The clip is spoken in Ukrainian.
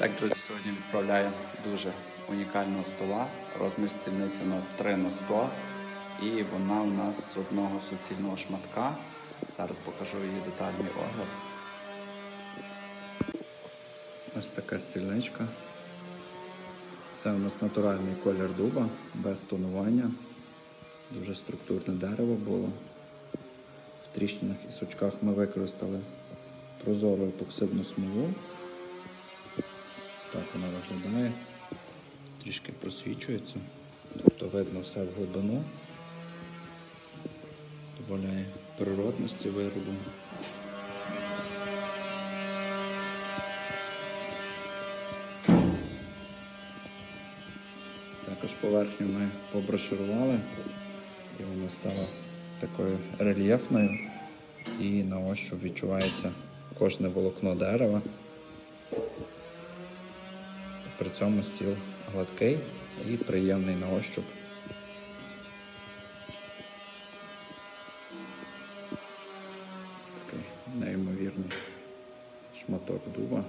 Так, друзі, сьогодні відправляємо дуже унікального стола. Розмір стільниці у нас 3 на 100 і вона у нас з одного суцільного шматка. Зараз покажу її детальний огляд. Ось така стільничка. Це у нас натуральний колір дуба, без тонування. Дуже структурне дерево було. В тріщинах і сучках ми використали прозору епоксидну смолу. Вона виглядає. Трішки просвічується. Тобто видно все в глибину. Дозволяє природності виробу. Також поверхню ми поброшурували і вона стала такою рельєфною і на ощуп відчувається кожне волокно дерева. При цьому стіл гладкий і приємний на ощуп. Такий неймовірний шматок дуба.